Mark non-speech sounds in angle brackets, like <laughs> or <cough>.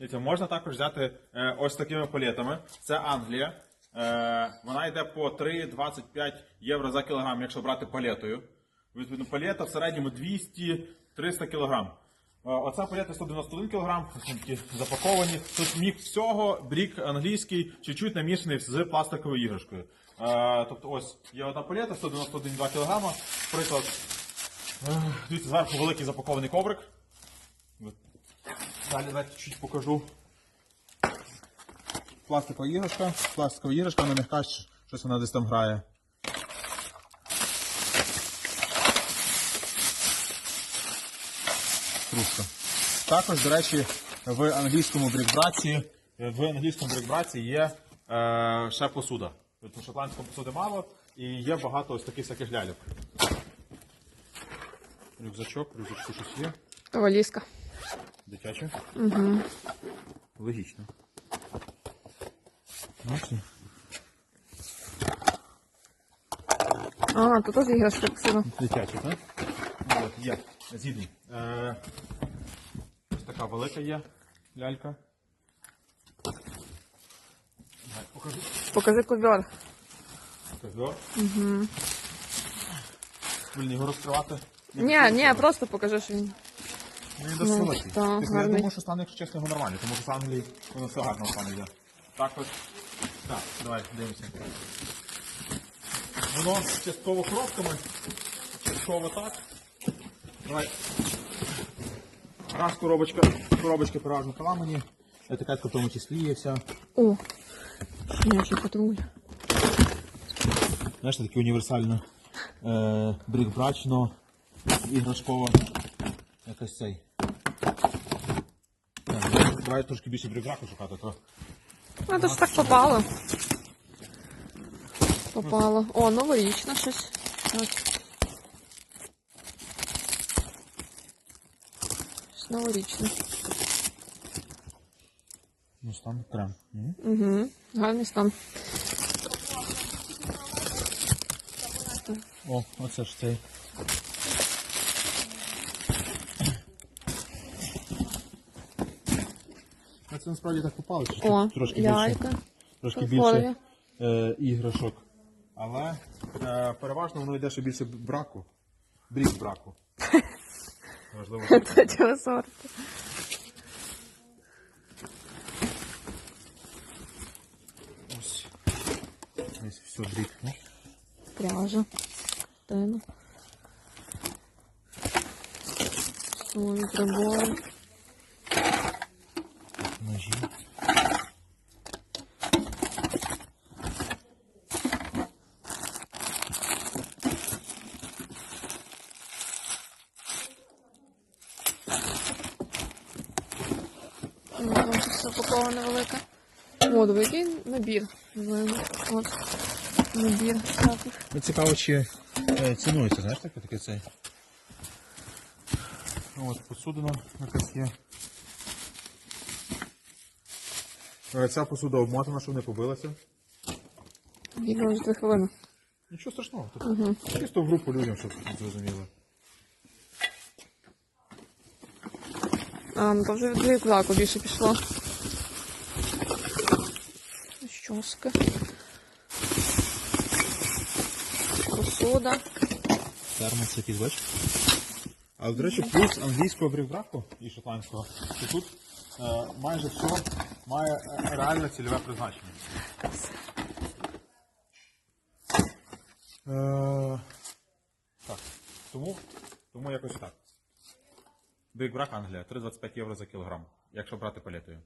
Можна також взяти е, ось такими палетами. Це Англія. Е, вона йде по 3,25 євро за кілограм, якщо брати палетою. Відповідно, палета в середньому 200-300 кілограм. Е, Оця палета 191 кілограм, <laughs> такі запаковані. Тут мікс всього, брік англійський, чуть-чуть намішаний з пластиковою іграшкою. Тобто ось є одна палета, 191,2 кілограма. Приклад, дивіться, зверху великий запакований коврик. Далі давайте чуть покажу. Пластикова іграшка, пластикова іграшка, вона м'яка, щось вона десь там грає. Трушка. Також, до речі, в англійському брікбраці, в англійському брікбраці є е, ще посуда. Тому що шотландської посуди мало і є багато ось таких всяких ляльок. Рюкзачок, рюкзачку щось є. Валізка. Дитяче? Угу. Логічно. Бачите? А, тут теж іграшка красива. Дитяче, так? От, є. Згідний. Е, ось така велика є лялька. Давай, покажу. Покажи ковер. Ковер. Угу. Вільні його розкривати. Ні, ні, просто покажи, що він. Він досить Ну, великий. так, Тобто, я гарний. думаю, що стане, якщо чесно, його нормально, тому що з Англії воно все гарно стане йде. Так от. Так, давай, дивимося. Воно частково коробками, частково так. Давай. Раз коробочка, коробочка переважно поламані. Етикетка в тому числі є вся. О, щенячий патруль. Знаєш, таке універсально е, брик-брачно, іграшково. Якось цей. Давай трошки більше брик-браку шукати, то Ну, це ж так попало. Попало. О, новорічно щось. Щось новорічне. ну, стан крем. Мгм. Угу. Гарний стан. О, оце ж цей. Це насправді так попало, О, трошки більше, трошки більше е, іграшок. Але е, переважно воно йде ще більше браку. Брік браку. <laughs> Важливо. Третього сорту. Ось. Ось все брік. Ну. Пряжа. Тена. Солі, прибори. Ножі. Там щось все велике. О, диви, який набір. От. Набір всяких. Ну, цікаво, чи е, цінується, знаєш, таке таке цей. Ну, От посудина якась є. Е, Ця посуда обмотана, щоб не побилася. Відео вже три хвилини. Нічого страшного. Тут Чисто в групу людям, щоб зрозуміли. А, ну то вже від рюкзаку більше пішло. Щоски. Посуда. Термос якийсь, бачиш? Але, до речі, плюс англійського брівбраку і шотландського, що тут е, майже все має е, реальне цільове призначення. Е, так, тому, тому якось так. Брівбрак Англія 3,25 євро за кілограм, якщо брати палетою.